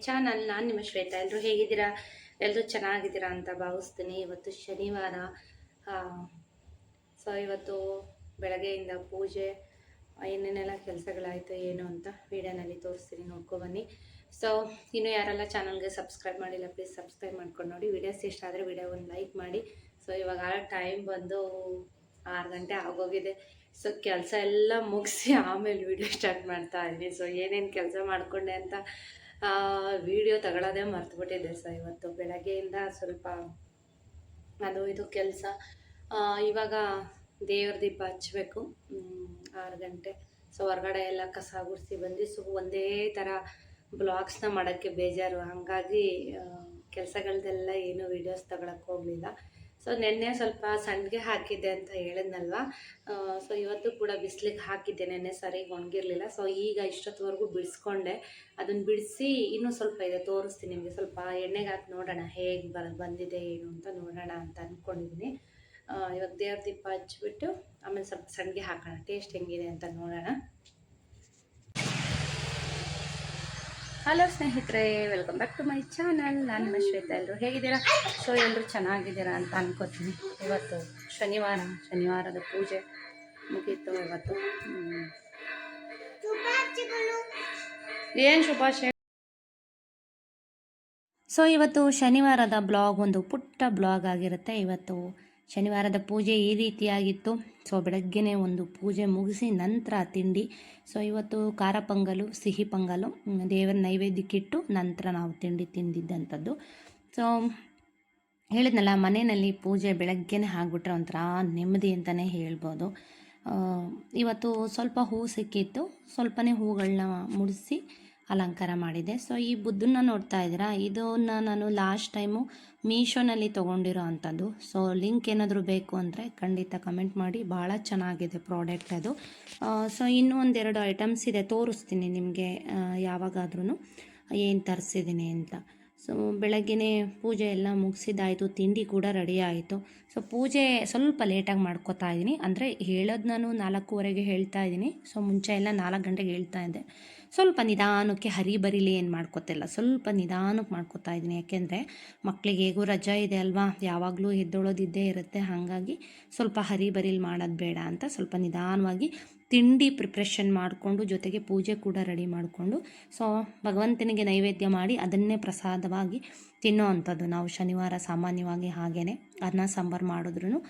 Channel ನಾನು ನಿಮ್ಮ ಶ್ವೇತಾ. ಎಲ್ಲರೂ ಹೇಗಿದ್ದೀರಾ? ಎಲ್ಲರೂ ಚೆನ್ನಾಗಿದ್ದೀರಾ ಅಂತ ಭಾವಿಸ್ತೀನಿ. ಇವತ್ತು ಶನಿವಾರ. ಸೊ ಇವತ್ತು ಬೆಳಗ್ಗೆಯಿಂದ ಪೂಜೆ, ಏನೇನೆಲ್ಲ ಕೆಲಸಗಳಾಯಿತು, ಏನು ಅಂತ ವೀಡಿಯೋನಲ್ಲಿ ತೋರಿಸ್ತೀನಿ. ನೋಡ್ಕೊಬನ್ನಿ ಸೊ, ಇನ್ನೂ ಯಾರೆಲ್ಲ ಚಾನಲ್ಗೆ ಸಬ್ಸ್ಕ್ರೈಬ್ ಮಾಡಿಲ್ಲ, ಪ್ಲೀಸ್ ಸಬ್ಸ್ಕ್ರೈಬ್ ಮಾಡ್ಕೊಂಡು ನೋಡಿ. ವೀಡಿಯೋಸ್ ಇಷ್ಟ ಆದರೆ ವಿಡಿಯೋ ಒಂದು ಲೈಕ್ ಮಾಡಿ. ಸೊ, ಇವಾಗ ಟೈಮ್ ಬಂದು ಆರು ಗಂಟೆ ಆಗೋಗಿದೆ. ಸೊ, ಕೆಲಸ ಎಲ್ಲ ಮುಗಿಸಿ ಆಮೇಲೆ ವಿಡಿಯೋ ಸ್ಟಾರ್ಟ್ ಮಾಡ್ತಾ ಇದ್ದೀನಿ. ಸೊ, ಏನೇನು ಕೆಲಸ ಮಾಡಿಕೊಂಡೆ ಅಂತ ವಿಡಿಯೋ ತಗೊಳ್ಳೋದೇ ಮರ್ತುಬಿಟ್ಟಿದ್ದೆ ಸರ್ ಇವತ್ತು ಬೆಳಗ್ಗೆಯಿಂದ ಸ್ವಲ್ಪ ಅದು ಇದು ಕೆಲಸ. ಇವಾಗ ದೇವ್ರ ದೀಪ ಹಚ್ಚಬೇಕು ಆರು ಗಂಟೆ. ಸೊ ಹೊರಗಡೆ ಎಲ್ಲ ಕಸ ಗುಡಿಸಿ ಬಂದು ಸೊ ಒಂದೇ ಥರ ಬ್ಲಾಗ್ಸ್ನ ಮಾಡೋಕ್ಕೆ ಬೇಜಾರು. ಹಾಗಾಗಿ ಕೆಲಸಗಳದೆಲ್ಲ ಏನು ವೀಡಿಯೋಸ್ ತಗೊಳಕ್ಕೆ ಹೋಗಲಿಲ್ಲ. ಸೊ ನೆನ್ನೆ ಸ್ವಲ್ಪ ಸಂಡಿಗೆ ಹಾಕಿದ್ದೆ ಅಂತ ಹೇಳಿದ್ನಲ್ವ? ಸೊ ಇವತ್ತು ಕೂಡ ಬಿಸಿಲಿಗೆ ಹಾಕಿದ್ದೆ. ನೆನ್ನೆ ಸರಿಯಾಗಿ ಒಣಗಿರಲಿಲ್ಲ. ಸೊ ಈಗ ಇಷ್ಟೊತ್ತವರೆಗೂ ಬಿಡಿಸ್ಕೊಂಡೆ. ಅದನ್ನು ಬಿಡಿಸಿ ಇನ್ನೂ ಸ್ವಲ್ಪ ಇದೆ, ತೋರಿಸ್ತೀನಿ ನಿಮಗೆ. ಸ್ವಲ್ಪ ಎಣ್ಣೆಗೆ ಹಾಕಿ ನೋಡೋಣ, ಹೇಗೆ ಬರ ಬಂದಿದೆ, ಏನು ಅಂತ ನೋಡೋಣ ಅಂತ ಅಂದ್ಕೊಂಡಿದ್ದೀನಿ ಇವಾಗ ದೇವ್ರ ದೀಪ ಹಚ್ಚಿಬಿಟ್ಟು ಆಮೇಲೆ ಸ್ವಲ್ಪ ಸಂಡಿಗೆ ಹಾಕೋಣ. ಟೇಸ್ಟ್ ಹೆಂಗಿದೆ ಅಂತ ನೋಡೋಣ. ಹಲೋ ಸ್ನೇಹಿತರೆ welcome back to my channel ನಾನು ನಿಮ್ಮ ಶ್ವೇತಾ ಎಲ್ಲರೂ ಹೇಗಿದ್ದೀರಾ? ಸೊ ಎಲ್ಲರೂ ಚೆನ್ನಾಗಿದ್ದೀರಾ ಅಂತ ಅನ್ಕೋತೀನಿ. ಇವತ್ತು ಶನಿವಾರ, ಶನಿವಾರದ ಪೂಜೆ ಮುಗೀತು ಇವತ್ತು. ಏನು ಶುಭಾಶಯ? ಸೊ ಇವತ್ತು ಶನಿವಾರದ ಬ್ಲಾಗ್ ಒಂದು ಪುಟ್ಟ ಬ್ಲಾಗ್ ಆಗಿರುತ್ತೆ. ಇವತ್ತು ಶನಿವಾರದ ಪೂಜೆ ಈ ರೀತಿಯಾಗಿತ್ತು. ಸೊ ಬೆಳಗ್ಗೆನೇ ಒಂದು ಪೂಜೆ ಮುಗಿಸಿ ನಂತರ ತಿಂಡಿ. ಸೊ ಇವತ್ತು ಖಾರ ಪೊಂಗಲು, ಸಿಹಿ ಪೊಂಗಲು ದೇವರ ನೈವೇದ್ಯಕ್ಕಿಟ್ಟು ನಂತರ ನಾವು ತಿಂಡಿ ತಿಂದಿದ್ದಂಥದ್ದು. ಸೊ ಹೇಳಿದ್ನಲ್ಲ, ಮನೆಯಲ್ಲಿ ಪೂಜೆ ಬೆಳಗ್ಗೆನೇ ಆಗಿಬಿಟ್ರೆ ಒಂಥರ ನೆಮ್ಮದಿ ಅಂತಲೇ ಹೇಳ್ಬೋದು. ಇವತ್ತು ಸ್ವಲ್ಪ ಹೂ ಸಿಕ್ಕಿತ್ತು. ಸ್ವಲ್ಪನೇ ಹೂಗಳನ್ನ ಮುಡಿಸಿ ಅಲಂಕಾರ ಮಾಡಿದೆ. ಸೊ ಈ ಬುದ್ಧನ ನೋಡ್ತಾ ಇದ್ದೀರಾ? ಇದನ್ನು ನಾನು ಲಾಸ್ಟ್ ಟೈಮು ಮೀಶೋನಲ್ಲಿ ತೊಗೊಂಡಿರೋ ಅಂಥದ್ದು. ಸೊ ಲಿಂಕ್ ಏನಾದರೂ ಬೇಕು ಅಂದರೆ ಖಂಡಿತ ಕಮೆಂಟ್ ಮಾಡಿ. ಭಾಳ ಚೆನ್ನಾಗಿದೆ ಪ್ರಾಡಕ್ಟ್ ಅದು. ಸೊ ಇನ್ನೂ ಒಂದೆರಡು ಐಟಮ್ಸ್ ಇದೆ ತೋರಿಸ್ತೀನಿ ನಿಮಗೆ ಯಾವಾಗಾದ್ರೂ ಏನು ತರಿಸಿದ್ದೀನಿ ಅಂತ. ಸೊ ಬೆಳಗ್ಗೆನೇ ಪೂಜೆ ಎಲ್ಲ ಮುಗಿಸಿದ್ದಾಯಿತು ತಿಂಡಿ ಕೂಡ ರೆಡಿ ಆಯಿತು. ಸೊ ಪೂಜೆ ಸ್ವಲ್ಪ ಲೇಟಾಗಿ ಮಾಡ್ಕೋತಾ ಇದ್ದೀನಿ ಅಂದರೆ ಹೇಳೋದು ನಾನು ನಾಲ್ಕೂವರೆಗೆ ಹೇಳ್ತಾ ಇದ್ದೀನಿ ಸೊ ಮುಂಚೆ ಎಲ್ಲ ನಾಲ್ಕು ಗಂಟೆಗೆ ಹೇಳ್ತಾ ಇದ್ದೆ. ಸ್ವಲ್ಪ ನಿಧಾನಕ್ಕೆ ಹರಿ ಬರಿಲಿ ಏನು ಮಾಡ್ಕೋತಿಲ್ಲ. ಸ್ವಲ್ಪ ನಿಧಾನಕ್ಕೆ ಮಾಡ್ಕೋತಾ ಇದ್ದೀನಿ. ಯಾಕೆಂದರೆ ಮಕ್ಕಳಿಗೆ ಹೇಗೂ ರಜಾ ಇದೆ ಅಲ್ವಾ? ಯಾವಾಗಲೂ ಎದ್ದೊಳೋದಿದ್ದೇ ಇರುತ್ತೆ. ಹಾಗಾಗಿ ಸ್ವಲ್ಪ ಹರಿ ಬರೀಲಿ ಮಾಡೋದು ಬೇಡ ಅಂತ ಸ್ವಲ್ಪ ನಿಧಾನವಾಗಿ ತಿಂಡಿ ಪ್ರಿಪ್ರೇಷನ್ ಮಾಡಿಕೊಂಡು ಜೊತೆಗೆ ಪೂಜೆ ಕೂಡ ರೆಡಿ ಮಾಡಿಕೊಂಡು, ಸೊ ಭಗವಂತನಿಗೆ ನೈವೇದ್ಯ ಮಾಡಿ ಅದನ್ನೇ ಪ್ರಸಾದವಾಗಿ ತಿನ್ನೋ ಅಂಥದ್ದು. ನಾವು ಶನಿವಾರ ಸಾಮಾನ್ಯವಾಗಿ ಹಾಗೇ ಅನ್ನ, ಸಾಂಬಾರು ಮಾಡಿದ್ರೂ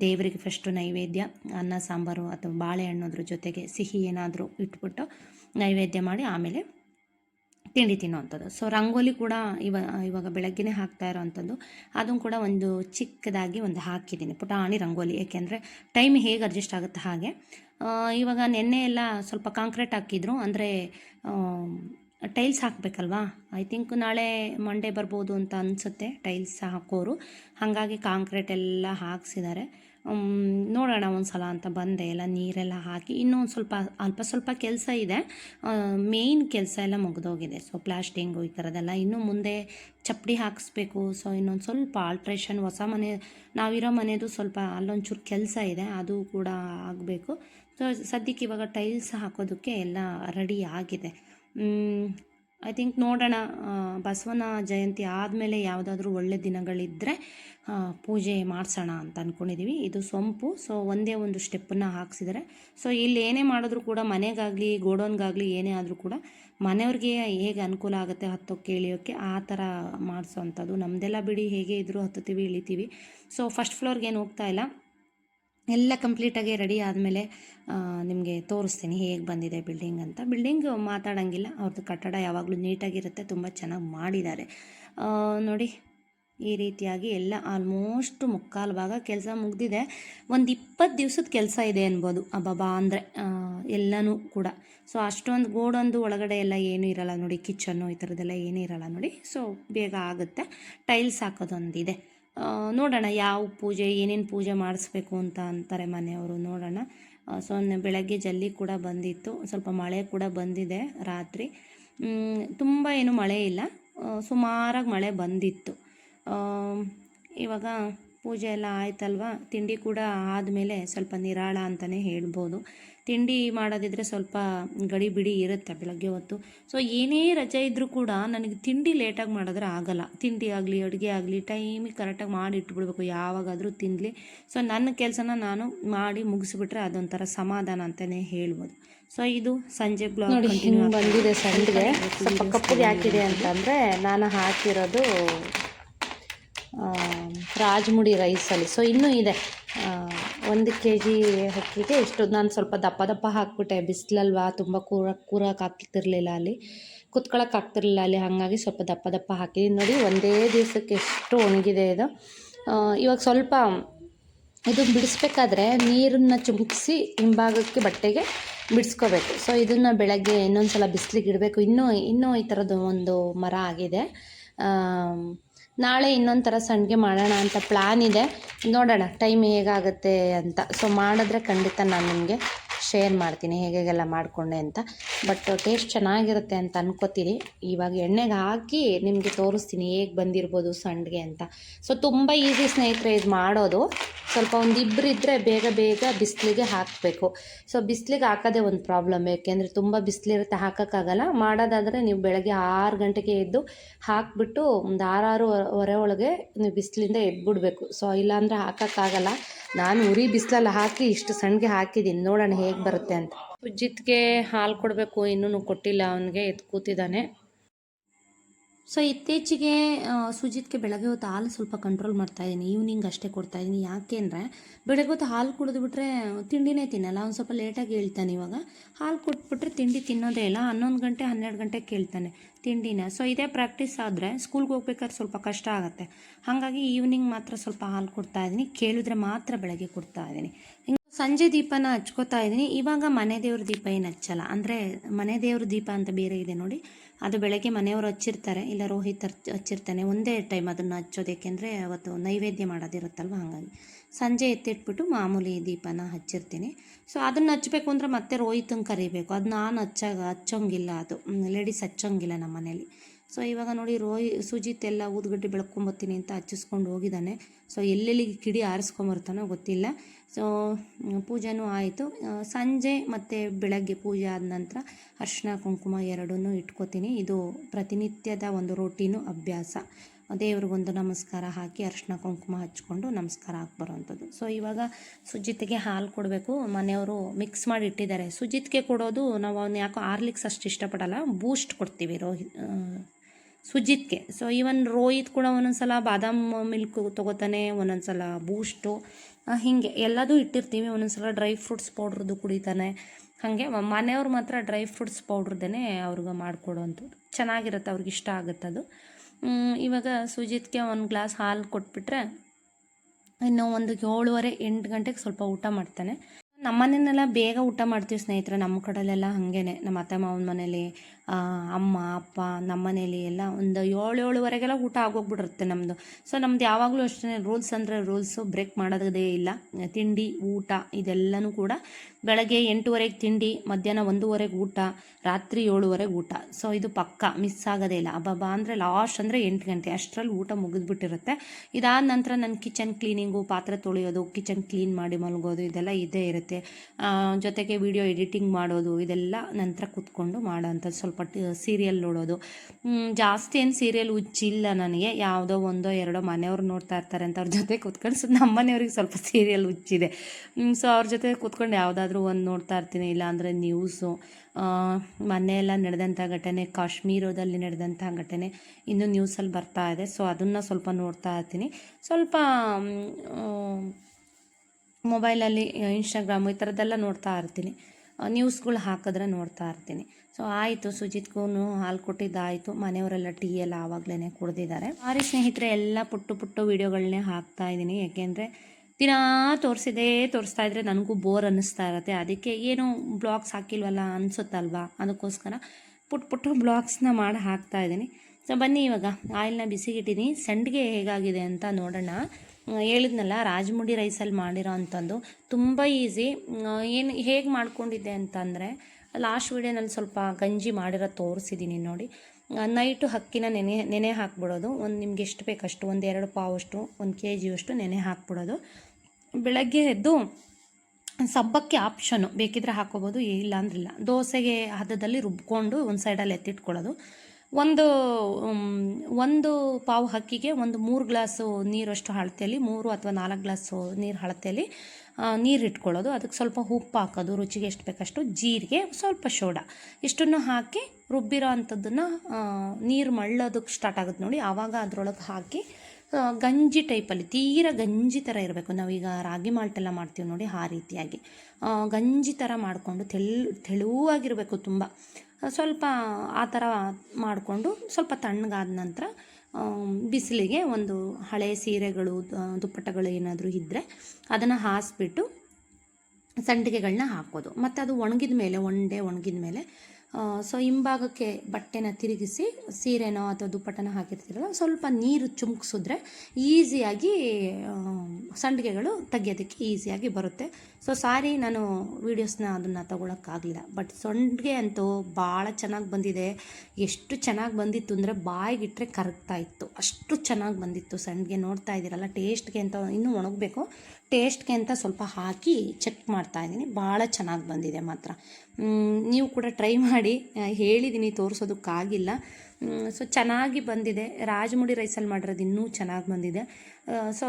ದೇವರಿಗೆ ಫಸ್ಟು ನೈವೇದ್ಯ, ಅನ್ನ, ಸಾಂಬಾರು ಅಥವಾ ಬಾಳೆಹಣ್ಣುದ್ರ ಜೊತೆಗೆ ಸಿಹಿ ಏನಾದರೂ ಇಟ್ಬಿಟ್ಟು ನೈವೇದ್ಯ ಮಾಡಿ ಆಮೇಲೆ ತಿಂಡಿ ತಿನ್ನುವಂಥದ್ದು. ಸೊ ರಂಗೋಲಿ ಕೂಡ ಇವ, ಇವಾಗ ಬೆಳಗ್ಗೆನೇ ಹಾಕ್ತಾ ಇರೋವಂಥದ್ದು. ಅದನ್ನು ಕೂಡ ಒಂದು ಚಿಕ್ಕದಾಗಿ ಒಂದು ಹಾಕಿದ್ದೀನಿ, ಪುಟಾಣಿ ರಂಗೋಲಿ. ಏಕೆಂದರೆ ಟೈಮ್ ಹೇಗೆ ಅಡ್ಜಸ್ಟ್ ಆಗುತ್ತೆ ಹಾಗೆ. ಇವಾಗ ನೆನ್ನೆ ಎಲ್ಲ ಸ್ವಲ್ಪ ಕಾಂಕ್ರೀಟ್ ಹಾಕಿದ್ರು. ಅಂದರೆ ಟೈಲ್ಸ್ ಹಾಕಬೇಕಲ್ವಾ? ಐ ಥಿಂಕ್ ನಾಳೆ ಮಂಡೇ ಬರ್ಬೋದು ಅಂತ ಅನಿಸುತ್ತೆ ಟೈಲ್ಸ್ ಹಾಕೋರು. ಹಾಗಾಗಿ ಕಾಂಕ್ರೀಟ್ ಎಲ್ಲ ಹಾಕ್ಸಿದ್ದಾರೆ ನೋಡೋಣ ಒಂದು ಸಲ ಅಂತ ಬಂದೆ. ಎಲ್ಲ ನೀರೆಲ್ಲ ಹಾಕಿ ಇನ್ನೂ ಒಂದು ಸ್ವಲ್ಪ, ಅಲ್ಪ ಸ್ವಲ್ಪ ಕೆಲಸ ಇದೆ. ಮೇಯ್ನ್ ಕೆಲಸ ಎಲ್ಲ ಮುಗಿದೋಗಿದೆ. ಸೊ ಪ್ಲಾಸ್ಟಿಂಗು ಈ ಥರದ್ದೆಲ್ಲ ಇನ್ನೂ ಮುಂದೆ ಚಪ್ಪಡಿ ಹಾಕಿಸ್ಬೇಕು. ಸೊ ಇನ್ನೊಂದು ಸ್ವಲ್ಪ ಆಲ್ಟ್ರೇಷನ್ ಹೊಸ ಮನೆ, ನಾವಿರೋ ಮನೆಯದು ಸ್ವಲ್ಪ ಅಲ್ಲೊಂಚೂರು ಕೆಲಸ ಇದೆ. ಅದು ಕೂಡ ಆಗಬೇಕು. ಸೊ ಸದ್ಯಕ್ಕೆ ಇವಾಗ ಟೈಲ್ಸ್ ಹಾಕೋದಕ್ಕೆ ಎಲ್ಲ ರೆಡಿ ಆಗಿದೆ. ಐ ಥಿಂಕ್ ನೋಡೋಣ ಬಸವನ ಜಯಂತಿ ಆದಮೇಲೆ ಯಾವುದಾದ್ರೂ ಒಳ್ಳೆ ದಿನಗಳಿದ್ದರೆ ಪೂಜೆ ಮಾಡಿಸೋಣ ಅಂತ ಅಂದ್ಕೊಂಡಿದ್ದೀವಿ ಇದು ಸೊಂಪು ಸೊ ಒಂದೇ ಒಂದು ಸ್ಟೆಪ್ಪನ್ನು ಹಾಕ್ಸಿದ್ದಾರೆ ಸೊ ಇಲ್ಲಿ ಏನೇ ಮಾಡಿದ್ರು ಕೂಡ, ಮನೆಗಾಗಲಿ, ಗೋಡೌನ್ಗಾಗಲಿ, ಏನೇ ಆದರೂ ಕೂಡ, ಮನೆಯವ್ರಿಗೆ ಹೇಗೆ ಅನುಕೂಲ ಆಗುತ್ತೆ ಹತ್ತೋಕ್ಕೆ ಇಳಿಯೋಕ್ಕೆ ಆ ಥರ ಮಾಡಿಸೋ ಅಂಥದ್ದು ನಮ್ಮದೆಲ್ಲ ಬಿಡಿ, ಹೇಗೆ ಇದ್ದರೂ ಹತ್ತುತ್ತೀವಿ, ಇಳಿತೀವಿ. ಸೊ ಫಸ್ಟ್ ಫ್ಲೋರ್ಗೆ ಏನು ಹೋಗ್ತಾ ಇಲ್ಲ. ಎಲ್ಲ ಕಂಪ್ಲೀಟಾಗಿ ರೆಡಿ ಆದಮೇಲೆ ನಿಮಗೆ ತೋರಿಸ್ತೀನಿ ಹೇಗೆ ಬಂದಿದೆ ಬಿಲ್ಡಿಂಗ್ ಅಂತ. ಬಿಲ್ಡಿಂಗ್ ಮಾತಾಡೋಂಗಿಲ್ಲ ಅವ್ರದ್ದು ಕಟ್ಟಡ ಯಾವಾಗಲೂ ನೀಟಾಗಿರುತ್ತೆ ತುಂಬ ಚೆನ್ನಾಗಿ ಮಾಡಿದ್ದಾರೆ. ನೋಡಿ, ಈ ರೀತಿಯಾಗಿ ಎಲ್ಲ ಆಲ್ಮೋಸ್ಟ್ ಮುಕ್ಕಾಲು ಭಾಗ ಕೆಲಸ ಮುಗಿದಿದೆ. ಒಂದು ಇಪ್ಪತ್ತು ದಿವಸದ ಕೆಲಸ ಇದೆ ಅನ್ಬೋದು ಅಬ್ಬಾಬಾ ಅಂದರೆ ಎಲ್ಲನೂ ಕೂಡ. ಸೊ ಅಷ್ಟೊಂದು ಗೋಡೊಂದು ಒಳಗಡೆ ಎಲ್ಲ ಏನೂ ಇರಲ್ಲ ನೋಡಿ ಕಿಚನ್ನು ಈ ಥರದ್ದೆಲ್ಲ ಏನೂ ಇರಲ್ಲ ನೋಡಿ. ಸೊ ಬೇಗ ಆಗುತ್ತೆ. ಟೈಲ್ಸ್ ಹಾಕೋದೊಂದಿದೆ. ನೋಡೋಣ ಯಾವ ಪೂಜೆ, ಏನೇನು ಪೂಜೆ ಮಾಡಿಸ್ಬೇಕು ಅಂತ ಅಂತಾರೆ ಮನೆಯವರು, ನೋಡೋಣ. ಸೊ ಬೆಳಗ್ಗೆ ಜಲ್ಲಿ ಕೂಡ ಬಂದಿತ್ತು. ಸ್ವಲ್ಪ ಮಳೆ ಕೂಡ ಬಂದಿದೆ ರಾತ್ರಿ. ತುಂಬ ಏನು ಮಳೆ ಇಲ್ಲ. ಸುಮಾರಾಗಿ ಮಳೆ ಬಂದಿತ್ತು. ಇವಾಗ ಪೂಜೆ ಎಲ್ಲ ಆಯ್ತಲ್ವಾ? ತಿಂಡಿ ಕೂಡ ಆದಮೇಲೆ ಸ್ವಲ್ಪ ನಿರಾಳ ಅಂತಲೇ ಹೇಳ್ಬೋದು. ತಿಂಡಿ ಮಾಡೋದಿದ್ರೆ ಸ್ವಲ್ಪ ಗಡಿ ಬಿಡಿ ಇರುತ್ತೆ ಬೆಳಗ್ಗೆ ಹೊತ್ತು. ಸೊ ಏನೇ ರಜೆ ಇದ್ದರೂ ಕೂಡ ನನಗೆ ತಿಂಡಿ ಲೇಟಾಗಿ ಮಾಡಿದ್ರೆ ಆಗಲ್ಲ. ತಿಂಡಿ ಆಗಲಿ ಅಡುಗೆ ಆಗಲಿ ಟೈಮಿಗೆ ಕರೆಕ್ಟಾಗಿ ಮಾಡಿ ಇಟ್ಬಿಡ್ಬೇಕು. ಯಾವಾಗಾದರೂ ತಿನ್ನಲಿ ಸೊ ನನ್ನ ಕೆಲಸನ ನಾನು ಮಾಡಿ ಮುಗಿಸ್ಬಿಟ್ರೆ ಅದೊಂಥರ ಸಮಾಧಾನ ಅಂತಲೇ ಹೇಳ್ಬೋದು. ಸೊ ಇದು ಸಂಜೆ ಬ್ಲಾಗ್ ಬಂದಿದೆ ಸಂಜೆ ಸ್ವಲ್ಪ ಕಪ್ಪಗೆ ಹಾಕಿದೆ ಅಂತಂದರೆ ನಾನು ಹಾಕಿರೋದು ರಾಜ್ಮುಡಿ ರೈಸಲ್ಲಿ ಸೊ ಇನ್ನೂ ಇದೆ. ಒಂದು ಕೆ ಜಿ ಅಕ್ಕಿಗೆ ಇಷ್ಟು ನಾನು ಸ್ವಲ್ಪ ದಪ್ಪ ದಪ್ಪ ಹಾಕ್ಬಿಟ್ಟೆ. ಬಿಸಿಲಲ್ವಾ? ತುಂಬ ಕೂರ ಕೂರಕ್ಕೆ ಆಗ್ತಿರ್ಲಿಲ್ಲ ಅಲ್ಲಿ. ಕುತ್ಕೊಳಕ್ಕೆ ಆಗ್ತಿರ್ಲಿಲ್ಲ ಅಲ್ಲಿ. ಹಾಗಾಗಿ ಸ್ವಲ್ಪ ದಪ್ಪ ದಪ್ಪ ಹಾಕಿದ್ದೀನಿ ನೋಡಿ, ಒಂದೇ ದಿವಸಕ್ಕೆ ಎಷ್ಟು ಒಣಗಿದೆ ಇದು. ಇವಾಗ ಸ್ವಲ್ಪ ಇದು ಬಿಡಿಸ್ಬೇಕಾದ್ರೆ ನೀರನ್ನು ಚುಮುಕಿಸಿ ಹಿಂಭಾಗಕ್ಕೆ ಬಟ್ಟೆಗೆ ಬಿಡಿಸ್ಕೋಬೇಕು. ಸೊ ಇದನ್ನು ಬೆಳಗ್ಗೆ ಇನ್ನೊಂದು ಸಲ ಬಿಸಿಲಿಗೆ ಇಡಬೇಕು. ಇನ್ನೂ ಇನ್ನೂ ಈ ಥರದ್ದು ಒಂದು ಮರ ಆಗಿದೆ. ನಾಳೆ ಇನ್ನೊಂದು ಥರ ಸಂಡಿಗೆ ಮಾಡೋಣ ಅಂತ ಪ್ಲ್ಯಾನ್ ಇದೆ. ನೋಡೋಣ ಟೈಮ್ ಹೇಗಾಗುತ್ತೆ ಅಂತ. ಸೊ ಮಾಡಿದ್ರೆ ಖಂಡಿತ ನಾನು ನಿಮಗೆ ಶೇರ್ ಮಾಡ್ತೀನಿ ಹೇಗೆಲ್ಲ ಮಾಡಿಕೊಂಡೆ ಅಂತ. ಬಟ್ ಟೇಸ್ಟ್ ಚೆನ್ನಾಗಿರುತ್ತೆ ಅಂತ ಅನ್ಕೋತೀನಿ. ಇವಾಗ ಎಣ್ಣೆಗೆ ಹಾಕಿ ನಿಮಗೆ ತೋರಿಸ್ತೀನಿ ಹೇಗೆ ಬಂದಿರ್ಬೋದು ಸಂಡಿಗೆ ಅಂತ. ಸೊ ತುಂಬ ಈಸಿ ಸ್ನೇಹಿತರೆ ಇದು ಮಾಡೋದು. ಸ್ವಲ್ಪ ಒಂದು ಇಬ್ಬರು ಇದ್ದರೆ ಬೇಗ ಬೇಗ ಬಿಸಿಲಿಗೆ ಹಾಕಬೇಕು. ಸೊ ಬಿಸಿಲಿಗೆ ಹಾಕೋದೇ ಒಂದು ಪ್ರಾಬ್ಲಮ್ ಯಾಕೆಂದರೆ ತುಂಬ ಬಿಸಿಲಿರುತ್ತೆ ಹಾಕೋಕ್ಕಾಗಲ್ಲ. ಮಾಡೋದಾದರೆ ನೀವು ಬೆಳಗ್ಗೆ ಆರು ಗಂಟೆಗೆ ಎದ್ದು ಹಾಕಿಬಿಟ್ಟು ಒಂದು ಆರಾರುವರೆ ಒಳಗೆ ನೀವು ಬಿಸಿಲಿಂದ ಎದ್ಬಿಡ್ಬೇಕು. ಸೊ ಇಲ್ಲಾಂದರೆ ಹಾಕೋಕ್ಕಾಗಲ್ಲ. ನಾನು ಉರಿ ಬಿಸಿಲಲ್ಲಿ ಹಾಕಿ ಇಷ್ಟು ಸಣ್ಣಗೆ ಹಾಕಿದ್ದೀನಿ ನೋಡೋಣ ಹೇಗೆ ಬರುತ್ತೆ ಅಂತ. ಉಜ್ಜಿತ್ಗೆ ಹಾಲು ಕೊಡಬೇಕು ಇನ್ನೂ ಕೊಟ್ಟಿಲ್ಲ ಅವನಿಗೆ ಎದ್ದು ಕೂತಿದ್ದಾನೆ. ಸೊ ಇತ್ತೀಚೆಗೆ ಸುಜಿತ್ಗೆ ಬೆಳಗ್ಗೆ ಹೊತ್ತು ಹಾಲು ಸ್ವಲ್ಪ ಕಂಟ್ರೋಲ್ ಮಾಡ್ತಾ ಇದ್ದೀನಿ. ಈವ್ನಿಂಗ್ ಅಷ್ಟೇ ಕೊಡ್ತಾ ಇದ್ದೀನಿ. ಯಾಕೆ ಅಂದರೆ ಬೆಳಗ್ಗೆ ಹೊತ್ತು ಹಾಲು ಕುಡಿದ್ಬಿಟ್ರೆ ತಿಂಡಿನೇ ತಿನ್ನಲ್ಲ. ಅವ್ನು ಸ್ವಲ್ಪ ಲೇಟಾಗಿ ಹೇಳ್ತಾನೆ ಇವಾಗ. ಹಾಲು ಕೊಟ್ಬಿಟ್ರೆ ತಿಂಡಿ ತಿನ್ನೋದೇ ಇಲ್ಲ. ಹನ್ನೊಂದು ಗಂಟೆ ಹನ್ನೆರಡು ಗಂಟೆಗೆ ಕೇಳ್ತಾನೆ ತಿಂಡಿನ. ಸೊ ಇದೇ ಪ್ರಾಕ್ಟೀಸ್ ಆದರೆ ಸ್ಕೂಲ್ಗೆ ಹೋಗ್ಬೇಕಾದ್ರೆ ಸ್ವಲ್ಪ ಕಷ್ಟ ಆಗುತ್ತೆ. ಹಾಗಾಗಿ ಈವ್ನಿಂಗ್ ಮಾತ್ರ ಸ್ವಲ್ಪ ಹಾಲು ಕೊಡ್ತಾ ಇದ್ದೀನಿ. ಕೇಳಿದ್ರೆ ಮಾತ್ರ ಬೆಳಗ್ಗೆ ಕೊಡ್ತಾ ಇದ್ದೀನಿ. ಸಂಜೆ ದೀಪನ ಹಚ್ಕೋತಾ ಇದ್ದೀನಿ. ಇವಾಗ ಮನೆ ದೇವ್ರ ದೀಪ ಏನು ಹಚ್ಚಲ್ಲ. ಅಂದರೆ ಮನೆ ದೇವ್ರ ದೀಪ ಅಂತ ಬೇರೆ ಇದೆ ನೋಡಿ. ಅದು ಬೆಳಗ್ಗೆ ಮನೆಯವರು ಹಚ್ಚಿರ್ತಾರೆ. ಇಲ್ಲ ರೋಹಿತ್ ಹಚ್ಚಿ ಹಚ್ಚಿರ್ತಾನೆ. ಒಂದೇ ಟೈಮ್ ಅದನ್ನು ಹಚ್ಚೋದು. ಏಕೆಂದರೆ ಅವತ್ತು ನೈವೇದ್ಯ ಮಾಡೋದಿರುತ್ತಲ್ವ ಹಾಗಾಗಿ. ಸಂಜೆ ಎತ್ತಿಟ್ಬಿಟ್ಟು ಮಾಮೂಲಿ ದೀಪನ ಹಚ್ಚಿರ್ತೀನಿ. ಸೊ ಅದನ್ನು ಹಚ್ಚಬೇಕು ಅಂದರೆ ಮತ್ತೆ ರೋಹಿತಂಗೆ ಕರಿಬೇಕು. ಅದು ನಾನು ಹಚ್ಚಾಗ ಹಚ್ಚೋಂಗಿಲ್ಲ ಅದು. ಲೇಡೀಸ್ ಹಚ್ಚೋಂಗಿಲ್ಲ ನಮ್ಮ ಮನೇಲಿ ಸೊ ಇವಾಗ ನೋಡಿ ರೋಹಿ ಸುಜಿತ್ ಎಲ್ಲ ಊದ್ಗಡ್ಡೆ ಬೆಳ್ಕೊಂಬತ್ತೀನಿ ಅಂತ ಹಚ್ಚಿಸ್ಕೊಂಡು ಹೋಗಿದ್ದಾನೆ. ಸೊ ಎಲ್ಲೆಲ್ಲಿಗೆ ಕಿಡಿ ಆರಿಸ್ಕೊಂಬರ್ತಾನೋ ಗೊತ್ತಿಲ್ಲ. ಸೊ ಪೂಜೆನೂ ಆಯಿತು. ಸಂಜೆ ಮತ್ತು ಬೆಳಗ್ಗೆ ಪೂಜೆ ಆದ ನಂತರ ಅರ್ಶಿನ ಕುಂಕುಮ ಎರಡನ್ನೂ ಇಟ್ಕೋತೀನಿ. ಇದು ಪ್ರತಿನಿತ್ಯದ ಒಂದು ರೋಟೀನು ಅಭ್ಯಾಸ. ದೇವ್ರಿಗೊಂದು ನಮಸ್ಕಾರ ಹಾಕಿ ಅರ್ಶಿನ ಕುಂಕುಮ ಹಚ್ಕೊಂಡು ನಮಸ್ಕಾರ ಹಾಕಿ ಬರೋವಂಥದ್ದು ಸೊ ಇವಾಗ ಸುಜಿತ್ಗೆ ಹಾಲು ಕೊಡಬೇಕು. ಮನೆಯವರು ಮಿಕ್ಸ್ ಮಾಡಿ ಇಟ್ಟಿದ್ದಾರೆ ಸುಜಿತ್ಗೆ ಕೊಡೋದು ನಾವು ಅವ್ನು ಯಾಕೋ ಆರ್ಲಿಕ್ಸ್ ಅಷ್ಟು ಇಷ್ಟಪಡಲ್ಲ. ಬೂಸ್ಟ್ ಕೊಡ್ತೀವಿ ರೋಹಿ ಸುಜಿತ್ಗೆ. ಸೊ ಈವನ್ ರೋಹಿತ್ ಕೂಡ ಒಂದೊಂದು ಸಲ ಬಾದಾಮ್ ಮಿಲ್ಕ್ ತೊಗೋತಾನೆ ಒಂದೊಂದು ಸಲ ಬೂಸ್ಟು ಹೀಗೆ ಎಲ್ಲದೂ ಇಟ್ಟಿರ್ತೀವಿ. ಒಂದೊಂದು ಸಲ ಡ್ರೈ ಫ್ರೂಟ್ಸ್ ಪೌಡ್ರದ್ದು ಕುಡಿತಾನೆ. ಹಾಗೆ ಮನೆಯವ್ರು ಮಾತ್ರ ಡ್ರೈ ಫ್ರೂಟ್ಸ್ ಪೌಡ್ರದ್ದೇ ಅವ್ರಿಗೆ ಮಾಡಿಕೊಡೋವಂಥದ್ದು ಚೆನ್ನಾಗಿರುತ್ತೆ, ಅವ್ರಿಗೆ ಇಷ್ಟ ಆಗುತ್ತೆ ಅದು. ಇವಾಗ ಸುಜಿತ್ಗೆ ಒಂದು ಗ್ಲಾಸ್ ಹಾಲು ಕೊಟ್ಬಿಟ್ರೆ ಇನ್ನು ಒಂದು ಏಳುವರೆ, ಎಂಟು ಗಂಟೆಗೆ ಸ್ವಲ್ಪ ಊಟ ಮಾಡ್ತಾನೆ. ನಮ್ಮ ಮನೆಯನ್ನೆಲ್ಲ ಬೇಗ ಊಟ ಮಾಡ್ತೀವಿ ಸ್ನೇಹಿತರೆ, ನಮ್ಮ ಕಡೆಲೆಲ್ಲ ಹಾಗೇನೆ. ನಮ್ಮ ಅತ್ತೆ ಮಾವನ ಮನೇಲಿ ಅಮ್ಮ, ಅಪ್ಪ ನಮ್ಮ ಮನೇಲಿ ಎಲ್ಲ ಒಂದು ಏಳು ಏಳುವರೆಗೆಲ್ಲ ಊಟ ಆಗೋಗ್ಬಿಟ್ಟಿರುತ್ತೆ ನಮ್ಮದು ಸೊ ನಮ್ದು ಯಾವಾಗಲೂ ಅಷ್ಟೇ ರೂಲ್ಸ್ ಅಂದರೆ ರೂಲ್ಸು ಬ್ರೇಕ್ ಮಾಡೋದೇ ಇಲ್ಲ. ತಿಂಡಿ, ಊಟ ಇದೆಲ್ಲನೂ ಕೂಡ ಬೆಳಗ್ಗೆ ಎಂಟುವರೆಗೆ ತಿಂಡಿ, ಮಧ್ಯಾಹ್ನ ಒಂದೂವರೆಗೆ ಊಟ, ರಾತ್ರಿ ಏಳುವರೆಗೆ ಊಟ. ಸೊ ಇದು ಪಕ್ಕ ಮಿಸ್ ಆಗೋದೇ ಇಲ್ಲ. ಅಬ್ಬಬ್ಬ, ಅಂದರೆ ಲಾಸ್ಟ್ ಅಂದರೆ ಎಂಟು ಗಂಟೆ ಅಷ್ಟರಲ್ಲಿ ಊಟ ಮುಗಿದ್ಬಿಟ್ಟಿರುತ್ತೆ. ಇದಾದ ನಂತರ ನನ್ನ ಕಿಚನ್ ಕ್ಲೀನಿಂಗು ಪಾತ್ರೆ ತೊಳೆಯೋದು ಕಿಚನ್ ಕ್ಲೀನ್ ಮಾಡಿ ಮಲಗೋದು, ಇದೆಲ್ಲ ಇದ್ದೇ ಇರುತ್ತೆ. ಜೊತೆಗೆ ವಿಡಿಯೋ ಎಡಿಟಿಂಗ್ ಮಾಡೋದು, ಇದೆಲ್ಲ ನಂತರ ಕೂತ್ಕೊಂಡು ಮಾಡೋಂಥದ್ದು ಸ್ವಲ್ಪ ಸೀರಿಯಲ್ ನೋಡೋದು. ಜಾಸ್ತಿ ಏನು ಸೀರಿಯಲ್ ಹುಚ್ಚಿಲ್ಲ ನನಗೆ. ಯಾವುದೋ ಒಂದೋ ಎರಡೋ ಮನೆಯವ್ರು ನೋಡ್ತಾ ಇರ್ತಾರೆ ಅಂತ ಅವ್ರ ಜೊತೆ ಕೂತ್ಕೊಂಡು ಸೊ ನಮ್ಮ ಮನೆಯವ್ರಿಗೆ ಸ್ವಲ್ಪ ಸೀರಿಯಲ್ ಹುಚ್ಚಿದೆ ಸೊ ಅವ್ರ ಜೊತೆ ಕೂತ್ಕೊಂಡು ಯಾವುದಾದ್ರೂ ಒಂದು ನೋಡ್ತಾ ಇರ್ತೀನಿ. ಇಲ್ಲಾಂದರೆ ನ್ಯೂಸು ಮೊನ್ನೆ ನಡೆದಂಥ ಘಟನೆ, ಕಾಶ್ಮೀರದಲ್ಲಿ ನಡೆದಂಥ ಘಟನೆ ಇನ್ನೂ ನ್ಯೂಸಲ್ಲಿ ಬರ್ತಾ ಇದೆ. ಸೊ ಅದನ್ನು ಸ್ವಲ್ಪ ನೋಡ್ತಾ ಇರ್ತೀನಿ. ಸ್ವಲ್ಪ ಮೊಬೈಲಲ್ಲಿ ಇನ್ಸ್ಟಾಗ್ರಾಮು ಈ ಥರದ್ದೆಲ್ಲ ನೋಡ್ತಾ ಇರ್ತೀನಿ. ನ್ಯೂಸ್ಗಳು ಹಾಕಿದ್ರೆ ನೋಡ್ತಾ ಇರ್ತೀನಿ. ಸೊ ಆಯಿತು ಸುಜಿತ್ಗೂ ಹಾಲು ಕೊಟ್ಟಿದ್ದಾಯಿತು. ಮನೆಯವರೆಲ್ಲ ಟೀ ಎಲ್ಲ ಆವಾಗಲೇ ಕುಡ್ದಿದ್ದಾರೆ. ಆರಿ ಸ್ನೇಹಿತರೆ, ಎಲ್ಲ ಪುಟ್ಟು ಪುಟ್ಟು ವೀಡಿಯೋಗಳನ್ನೇ ಹಾಕ್ತಾ ಇದ್ದೀನಿ. ಯಾಕೆಂದರೆ ದಿನಾ ತೋರಿಸಿದೇ ತೋರಿಸ್ತಾ ಇದ್ರೆ ನನಗೂ ಬೋರ್ ಅನ್ನಿಸ್ತಾ ಇರುತ್ತೆ. ಅದಕ್ಕೆ ಏನು ಬ್ಲಾಗ್ಸ್ ಹಾಕಿಲ್ವಲ್ಲ ಅನಿಸುತ್ತಲ್ವಾ? ಅದಕ್ಕೋಸ್ಕರ ಪುಟ್ ಪುಟ್ಟು ಬ್ಲಾಗ್ಸ್ನ ಮಾಡಿ ಹಾಕ್ತಾ ಇದ್ದೀನಿ. ಸೊ ಬನ್ನಿ ಇವಾಗ, ಆಯಿಲ್ನ ಬಿಸಿಗಿಟ್ಟಿದ್ದೀನಿ. ಸಂಡಿಗೆ ಹೇಗಾಗಿದೆ ಅಂತ ನೋಡೋಣ. ಹೇಳಿದ್ನಲ್ಲ, ರಾಜಮುಡಿ ರೈಸಲ್ಲಿ ಮಾಡಿರೋ ಅಂಥದ್ದು ತುಂಬ ಈಸಿ ಏನು, ಹೇಗೆ ಮಾಡ್ಕೊಂಡಿದ್ದೆ ಅಂತಂದರೆ ಲಾಸ್ಟ್ ವೀಡಿಯೋನಲ್ಲಿ ಸ್ವಲ್ಪ ಗಂಜಿ ಮಾಡಿರೋ ತೋರಿಸಿದ್ದೀನಿ ನೋಡಿ. ನೈಟು ಹಕ್ಕಿನ ನೆನೆ ನೆನೆ ಹಾಕ್ಬಿಡೋದು. ಒಂದು ನಿಮ್ಗೆ ಎಷ್ಟು ಬೇಕಷ್ಟು, ಒಂದು ಎರಡು ಪಾವಷ್ಟು, ಒಂದು ಕೆ ಜಿಯಷ್ಟು ನೆನೆ ಹಾಕ್ಬಿಡೋದು. ಬೆಳಗ್ಗೆ ಎದ್ದು ಸಬ್ಬಕ್ಕೆ ಆಪ್ಷನು ಬೇಕಿದ್ರೆ ಹಾಕೋಬೋದು ಇಲ್ಲ. ಅಂದ್ರಿಲ್ಲ ದೋಸೆಗೆ ಹದದಲ್ಲಿ ರುಬ್ಕೊಂಡು ಒಂದು ಸೈಡಲ್ಲಿ ಎತ್ತಿಟ್ಕೊಳ್ಳೋದು. ಒಂದು ಒಂದು ಪಾವು ಹಕ್ಕಿಗೆ ಒಂದು ಮೂರು ಗ್ಲಾಸು ನೀರಷ್ಟು ಅಳತೆಯಲ್ಲಿ, ಮೂರು ಅಥವಾ ನಾಲ್ಕು ಗ್ಲಾಸು ನೀರು ಅಳತೆಯಲ್ಲಿ ನೀರು ಇಟ್ಕೊಳ್ಳೋದು. ಅದಕ್ಕೆ ಸ್ವಲ್ಪ ಉಪ್ಪು ಹಾಕೋದು, ರುಚಿಗೆ ಎಷ್ಟು ಬೇಕಷ್ಟು. ಜೀರಿಗೆ, ಸ್ವಲ್ಪ ಸೋಡಾ ಇಷ್ಟನ್ನು ಹಾಕಿ ರುಬ್ಬಿರೋ ಅಂಥದ್ದನ್ನು ನೀರು ಮಳ್ಳೋದಕ್ಕೆ ಸ್ಟಾರ್ಟ್ ಆಗುತ್ತೆ ನೋಡಿ. ಆವಾಗ ಅದರೊಳಗೆ ಹಾಕಿ ಗಂಜಿ ಟೈಪಲ್ಲಿ ತೀರ ಗಂಜಿ ಥರ ಇರಬೇಕು. ನಾವೀಗ ರಾಗಿ ಮಾಲ್ಟೆಲ್ಲ ಮಾಡ್ತೀವಿ ನೋಡಿ ಆ ರೀತಿಯಾಗಿ. ಗಂಜಿ ಥರ ಮಾಡಿಕೊಂಡು ತೆಳು, ತೆಳುವಾಗಿರಬೇಕು ತುಂಬ. ಸ್ವಲ್ಪ ಆ ಥರ ಮಾಡಿಕೊಂಡು ಸ್ವಲ್ಪ ತಣ್ಣಗಾದ ನಂತರ ಬಿಸಿಲಿಗೆ ಒಂದು ಹಳೆ ಸೀರೆಗಳು ದುಪ್ಪಟ್ಟಗಳು ಏನಾದರೂ ಇದ್ದರೆ ಅದನ್ನು ಹಾಸಿಬಿಟ್ಟು ಸಂಡಿಗೆಗಳನ್ನ ಹಾಕೋದು ಮತ್ತು ಅದು ಒಣಗಿದ ಮೇಲೆ ಒಂಡೆ ಒಣಗಿದ ಮೇಲೆ ಸೊ ಹಿಂಭಾಗಕ್ಕೆ ಬಟ್ಟೆನ ತಿರುಗಿಸಿ ಸೀರೆನೋ ಅಥವಾ ದುಪ್ಪಟ್ಟನ ಹಾಕಿರ್ತೀರಲ್ಲ, ಸ್ವಲ್ಪ ನೀರು ಚುಮುಕ್ಸಿದ್ರೆ ಈಸಿಯಾಗಿ ಸಂಡಿಗೆಗಳು ತೆಗಿಯೋದಕ್ಕೆ ಈಸಿಯಾಗಿ ಬರುತ್ತೆ. ಸೊ ಸಾರಿ, ನಾನು ವೀಡಿಯೋಸ್ನ ಅದನ್ನು ತಗೊಳಕ್ಕಾಗಲಿಲ್ಲ ಬಟ್ ಸಂಡಿಗೆ ಅಂತೂ ಭಾಳ ಚೆನ್ನಾಗಿ ಬಂದಿದೆ. ಎಷ್ಟು ಚೆನ್ನಾಗಿ ಬಂದಿತ್ತು ಅಂದರೆ ಬಾಯಿಗಿಟ್ರೆ ಕರಗ್ತಾ ಇತ್ತು. ಅಷ್ಟು ಚೆನ್ನಾಗಿ ಬಂದಿತ್ತು. ಸಂಡಿಗೆ ನೋಡ್ತಾ ಇದ್ದೀರಲ್ಲ ಟೇಸ್ಟ್ಗೆ ಅಂತ ಇನ್ನೂ ಒಣಗಬೇಕು. ಟೇಸ್ಟ್ಗೆ ಅಂತ ಸ್ವಲ್ಪ ಹಾಕಿ ಚೆಕ್ ಮಾಡ್ತಾ ಇದ್ದೀನಿ. ಭಾಳ ಚೆನ್ನಾಗಿ ಬಂದಿದೆ ಮಾತ್ರ. ನೀವು ಕೂಡ ಟ್ರೈ ಮಾಡಿ. ಹೇಳಿದ್ದೀನಿ ತೋರಿಸೋದಕ್ಕಾಗಿಲ್ಲ. ಸೊ ಚೆನ್ನಾಗಿ ಬಂದಿದೆ. ರಾಜಮುಡಿ ರೈಸಲ್ಲಿ ಮಾಡಿರೋದು ಇನ್ನೂ ಚೆನ್ನಾಗಿ ಬಂದಿದೆ. ಸೊ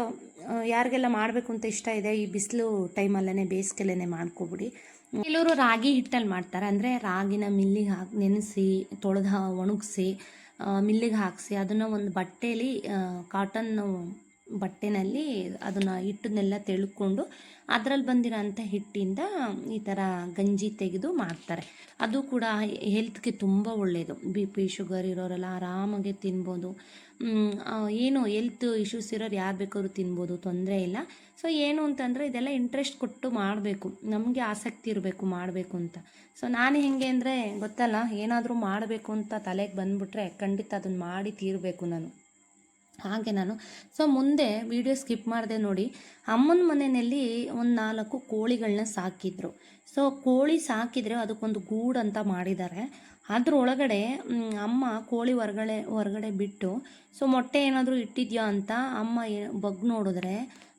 ಯಾರಿಗೆಲ್ಲ ಮಾಡಬೇಕು ಅಂತ ಇಷ್ಟ ಇದೆ, ಈ ಬಿಸಿಲು ಟೈಮಲ್ಲೇ ಬೇಸಿಗೆಲ್ಲೇ ಮಾಡ್ಕೊಬಿಡಿ. ಕೆಲವರು ರಾಗಿ ಹಿಟ್ಟಲ್ಲಿ ಮಾಡ್ತಾರೆ. ಅಂದರೆ ರಾಗಿನ ಮಿಲ್ಲಿಗೆ ಹಾಕಿ, ನೆನೆಸಿ, ತೊಳೆದು ಒಣಗಿಸಿ ಮಿಲ್ಲಿಗೆ ಹಾಕಿಸಿ, ಅದನ್ನು ಒಂದು ಬಟ್ಟೆಯಲ್ಲಿ ಕಾಟನ್ ಬಟ್ಟೆನಲ್ಲಿ ಅದನ್ನು ಹಿಟ್ಟನ್ನೆಲ್ಲ ತೆಳ್ಕೊಂಡು ಅದರಲ್ಲಿ ಬಂದಿರೋಂಥ ಹಿಟ್ಟಿಂದ ಈ ಥರ ಗಂಜಿ ತೆಗೆದು ಮಾಡ್ತಾರೆ. ಅದು ಕೂಡ ಹೆಲ್ತ್ಗೆ ತುಂಬ ಒಳ್ಳೆಯದು ಬಿ ಪಿ ಶುಗರ್ ಇರೋರೆಲ್ಲ ಆರಾಮಾಗೆ ತಿನ್ಬೋದು. ಏನು ಹೆಲ್ತ್ ಇಶ್ಯೂಸ್ ಇರೋರು ಯಾರು ಬೇಕಾದ್ರೂ ತಿನ್ಬೋದು, ತೊಂದರೆ ಇಲ್ಲ. ಸೊ ಏನು ಅಂತಂದರೆ ಇದೆಲ್ಲ ಇಂಟ್ರೆಸ್ಟ್ ಕೊಟ್ಟು ಮಾಡಬೇಕು. ನಮಗೆ ಆಸಕ್ತಿ ಇರಬೇಕು ಮಾಡಬೇಕು ಅಂತ. ಸೊ ನಾನು ಹೆಂಗೆ ಅಂದರೆ ಗೊತ್ತಲ್ಲ, ಏನಾದರೂ ಮಾಡಬೇಕು ಅಂತ ತಲೆಗೆ ಬಂದುಬಿಟ್ರೆ ಖಂಡಿತ ಅದನ್ನು ಮಾಡಿ ತೀರಬೇಕು ನಾನು. ಹಾಗೆ ನಾನು. ಸೊ ಮುಂದೆ ವಿಡಿಯೋ ಸ್ಕಿಪ್ ಮಾಡಿದೆ ನೋಡಿ. ಅಮ್ಮನ ಮನೆಯಲ್ಲಿ ಒಂದು ನಾಲ್ಕು ಕೋಳಿಗಳನ್ನ ಸಾಕಿದ್ರು. ಸೊ ಕೋಳಿ ಸಾಕಿದರೆ ಅದಕ್ಕೊಂದು ಗೂಡು ಅಂತ ಮಾಡಿದ್ದಾರೆ. ಅದರೊಳಗಡೆ ಅಮ್ಮ ಕೋಳಿ ಹೊರಗಡೆ ಹೊರಗಡೆ ಬಿಟ್ಟು ಸೊ ಮೊಟ್ಟೆ ಏನಾದರೂ ಇಟ್ಟಿದ್ಯಾ? ಅಂತ ಅಮ್ಮ ಬಗ್ ನೋಡಿದ್ರೆ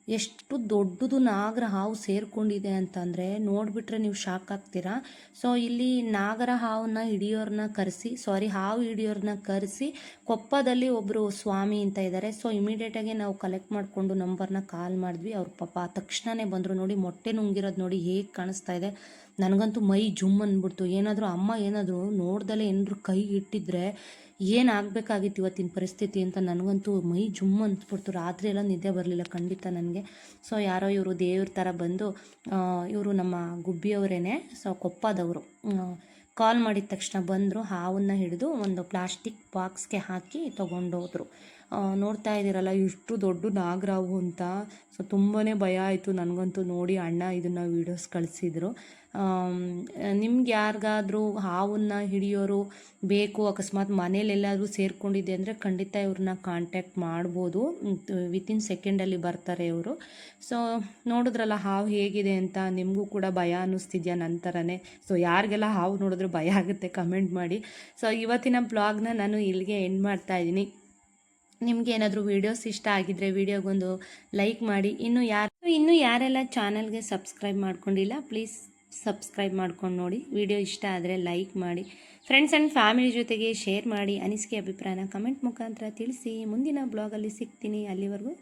ಎಷ್ಟು ದೊಡ್ಡದು ನಾಗರ ಹಾವು ಸೇರಿಕೊಂಡಿದೆ ಅಂತಂದರೆ ನೋಡಿಬಿಟ್ರೆ ನೀವು ಶಾಕ್ ಆಗ್ತೀರಾ? ಸೊ ಇಲ್ಲಿ ನಾಗರ ಹಾವನ್ನ ಹಿಡಿಯೋರನ್ನ ಕರೆಸಿ ಸಾರಿ ಹಾವು ಹಿಡಿಯೋರನ್ನ ಕರೆಸಿ, ಕೊಪ್ಪದಲ್ಲಿ ಒಬ್ಬರು ಸ್ವಾಮಿ ಅಂತ ಇದ್ದಾರೆ ಸೊ ಇಮಿಡಿಯೇಟಾಗಿ ನಾವು ಕಲೆಕ್ಟ್ ಮಾಡಿಕೊಂಡು ನಂಬರ್ನ ಕಾಲ್ ಮಾಡಿದ್ವಿ. ಅವ್ರ ಪಾಪ ತಕ್ಷಣವೇ ಬಂದರು ನೋಡಿ, ಮೊಟ್ಟೆ ನುಂಗಿರೋದು ನೋಡಿ ಹೇಗೆ ಕಾಣಿಸ್ತಾ ಇದೆ. ನನಗಂತೂ ಮೈ ಜುಮ್ ಅಂದ್ಬಿಡ್ತು ಏನಾದರೂ ಅಮ್ಮ ಏನಾದರೂ ನೋಡ್ದಲೇ ಏನಾದರೂ ಕೈ ಇಟ್ಟಿದ್ರೆ ಏನಾಗಬೇಕಾಗಿತ್ತು ಇವತ್ತಿನ ಪರಿಸ್ಥಿತಿ ಅಂತ ನನಗಂತೂ ಮೈ ಜುಮ್ಮು ಅನ್ಸ್ಬಿಡ್ತು ರಾತ್ರಿ ಎಲ್ಲ ನಿದ್ದೆ ಬರಲಿಲ್ಲ ಖಂಡಿತ ನನಗೆ. ಸೊ ಯಾರೋ ಇವರು ದೇವ್ರ ಥರ ಬಂದು ಇವರು ನಮ್ಮ ಗುಬ್ಬಿಯವರೇನೆ. ಸೊ ಕೊಪ್ಪದವರು. ಕಾಲ್ ಮಾಡಿದ ತಕ್ಷಣ ಬಂದರು, ಹಾವನ್ನು ಹಿಡಿದು ಒಂದು ಪ್ಲಾಸ್ಟಿಕ್ ಬಾಕ್ಸ್ಗೆ ಹಾಕಿ ತೊಗೊಂಡೋದ್ರು. ನೋಡ್ತಾ ಇದ್ದೀರಲ್ಲ, ಇಷ್ಟು ದೊಡ್ಡ ನಾಗರಾವು ಅಂತ. ಸೊ ತುಂಬಾ ಭಯ ಆಯಿತು. ನನಗಂತೂ ನೋಡಿ ಅಣ್ಣ ಇದನ್ನು ವೀಡಿಯೋಸ್ ಕಳಿಸಿದ್ರು. ನಿಮ್ಗೆ ಯಾರಿಗಾದರೂ ಹಾವನ್ನು ಹಿಡಿಯೋರು ಬೇಕು, ಅಕಸ್ಮಾತ್ ಮನೇಲೆಲ್ಲಾದರೂ ಸೇರ್ಕೊಂಡಿದೆ ಅಂದರೆ ಖಂಡಿತ ಇವ್ರನ್ನ ಕಾಂಟ್ಯಾಕ್ಟ್ ಮಾಡ್ಬೋದು. ವಿತಿನ್ ಸೆಕೆಂಡಲ್ಲಿ ಬರ್ತಾರೆ ಇವರು. ಸೊ ನೋಡಿದ್ರಲ್ಲ ಹಾವು ಹೇಗಿದೆ ಅಂತ ನಿಮಗೂ ಕೂಡ ಭಯ ಅನ್ನಿಸ್ತಿದ್ಯಾ ನಂತರನೇ? ಸೊ ಯಾರಿಗೆಲ್ಲ ಹಾವು ನೋಡಿದ್ರೆ ಭಯ ಆಗುತ್ತೆ ಕಮೆಂಟ್ ಮಾಡಿ. ಸೊ ಇವತ್ತಿನ ಬ್ಲಾಗ್ನ ನಾನು ಇಲ್ಲಿಗೆ ಎಂಡ್ ಮಾಡ್ತಾ ಇದ್ದೀನಿ. ನಿಮ್ಗೆ ಏನಾದರೂ ವೀಡಿಯೋಸ್ ಇಷ್ಟ ಆಗಿದ್ರೆ ವಿಡಿಯೋಗೊಂದು ಲೈಕ್ ಮಾಡಿ. ಇನ್ನು ಯಾರು ಇನ್ನು ಯಾರೆಲ್ಲ ಚಾನಲ್ಗೆ ಸಬ್ಸ್ಕ್ರೈಬ್ ಮಾಡ್ಕೊಂಡಿಲ್ಲ ಪ್ಲೀಸ್ ಸಬ್ಸ್ಕ್ರೈಬ್ ಮಾಡ್ಕೊಂಡು ನೋಡಿ. ವಿಡಿಯೋ ಇಷ್ಟ ಆದರೆ ಲೈಕ್ ಮಾಡಿ. ಫ್ರೆಂಡ್ಸ್ ಆ್ಯಂಡ್ ಫ್ಯಾಮಿಲಿ ಜೊತೆಗೆ ಶೇರ್ ಮಾಡಿ. ಅನಿಸಿಕೆ ಅಭಿಪ್ರಾಯನ ಕಮೆಂಟ್ ಮುಖಾಂತರ ತಿಳಿಸಿ. ಮುಂದಿನ ಬ್ಲಾಗಲ್ಲಿ ಸಿಗ್ತೀನಿ. ಅಲ್ಲಿವರೆಗೂ